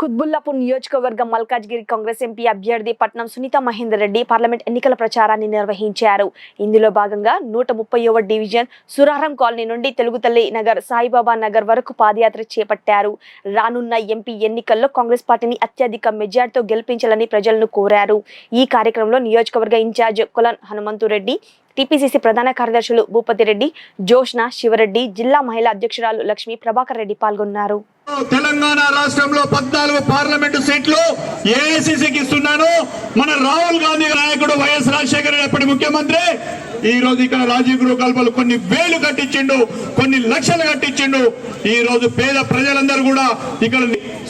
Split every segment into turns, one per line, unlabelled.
కుత్బుల్లాపూర్ నియోజకవర్గం మల్కాజ్గిరి కాంగ్రెస్ ఎంపీ అభ్యర్థి పట్నం సునీత మహేందర్ రెడ్డి పార్లమెంట్ ఎన్నికల ప్రచారాన్ని నిర్వహించారు. ఇందులో భాగంగా నూట ముప్పైవ డివిజన్ సురారం కాలనీ నుండి తెలుగుతల్లి నగర్ సాయిబాబా నగర్ వరకు పాదయాత్ర చేపట్టారు. రానున్న ఎంపీ ఎన్నికల్లో కాంగ్రెస్ పార్టీని అత్యధిక మెజార్టీతో గెలిపించాలని ప్రజలను కోరారు. ఈ కార్యక్రమంలో నియోజకవర్గ ఇన్ఛార్జ్ కులన్ హనుమంతు రెడ్డి టీపీసీసీ ప్రధాన కార్యదర్శులు భూపతి రెడ్డి జోష్న శివరెడ్డి జిల్లా మహిళా అధ్యక్షురాలు లక్ష్మి ప్రభాకర్ రెడ్డి పాల్గొన్నారు.
తెలంగాణ రాష్ట్రంలో పద్నాలుగు పార్లమెంటు సీట్లు ఏఐసిసికి ఇస్తున్నాను. మన రాహుల్ గాంధీ నాయకుడు వైఎస్ రాజశేఖర రెడ్డి అప్పటి ముఖ్యమంత్రి. ఈ రోజు ఇక్కడ రాజీవ్ గృహ కల్పలు కొన్ని వేలు కట్టించిండు కొన్ని లక్షలు కట్టించిండు. ఈ రోజు పేద ప్రజలందరూ కూడా ఇక్కడ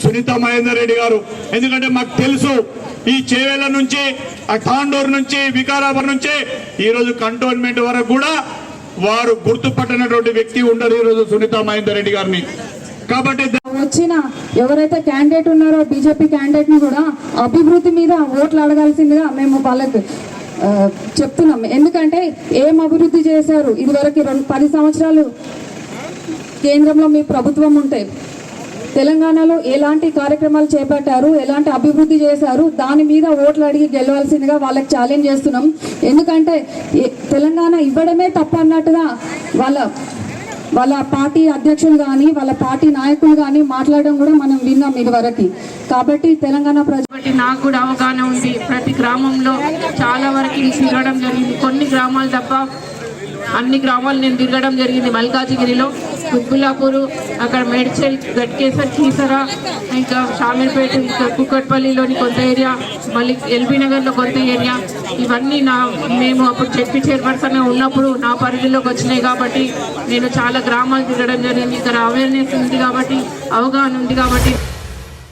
సునీత మహేందర్ రెడ్డి గారు. ఎందుకంటే మాకు తెలుసు ఈ చేవేల నుంచి ఆ తాండూరు నుంచి వికారాబాద్ నుంచి ఈ రోజు కంటోన్మెంట్ వరకు కూడా వారు గుర్తుపట్టినటువంటి వ్యక్తి ఉండరు ఈ రోజు సునీత మహేందర్ రెడ్డి గారిని. కాబట్టి
వచ్చిన ఎవరైతే క్యాండిడేట్ ఉన్నారో బీజేపీ క్యాండిడేట్ని కూడా అభివృద్ధి మీద ఓట్లు అడగాల్సిందిగా మేము వాళ్ళకి చెప్తున్నాం. ఎందుకంటే ఏం అభివృద్ధి చేశారు? ఇదివరకు రెండు పది సంవత్సరాలు కేంద్రంలో మీ ప్రభుత్వం ఉంటే తెలంగాణలో ఎలాంటి కార్యక్రమాలు చేపట్టారు? ఎలాంటి అభివృద్ధి చేశారు? దాని మీద ఓట్లు అడిగి గెలవాల్సిందిగా వాళ్ళకి ఛాలెంజ్ చేస్తున్నాం. ఎందుకంటే తెలంగాణ ఇవ్వడమే తప్పు అన్నట్టుగా వాళ్ళ వాళ్ళ పార్టీ అధ్యక్షులు కానీ వాళ్ళ పార్టీ నాయకులు కానీ మాట్లాడడం కూడా మనం విన్నాం ఇదివరకు. కాబట్టి తెలంగాణ
ప్రజలు నాకు కూడా అవగాహన ఉంది. ప్రతి గ్రామంలో చాలా వరకు నేను తిరగడం జరిగింది. కొన్ని గ్రామాలు తప్ప అన్ని గ్రామాలు నేను తిరగడం జరిగింది మల్కాజిగిరిలో. కుబ్బులాపూరు అక్కడ మేడ్చల్ గట్కేసర్ కీసరా ఇంకా షామీర్పేట ఇంకా కుక్కట్పల్లిలోని కొంత ఏరియా మళ్ళీ ఎల్బీ నగర్లో కొంత ఏరియా. ఇవన్నీ నా మేము అప్పుడు చెప్పి చైర్పర్సన్గా ఉన్నప్పుడు నా పరిధిలోకి వచ్చినాయి కాబట్టి నేను చాలా గ్రామాలు తిరగడం జరిగింది. ఇక్కడ అవేర్నెస్ ఉంది కాబట్టి అవగాహన ఉంది కాబట్టి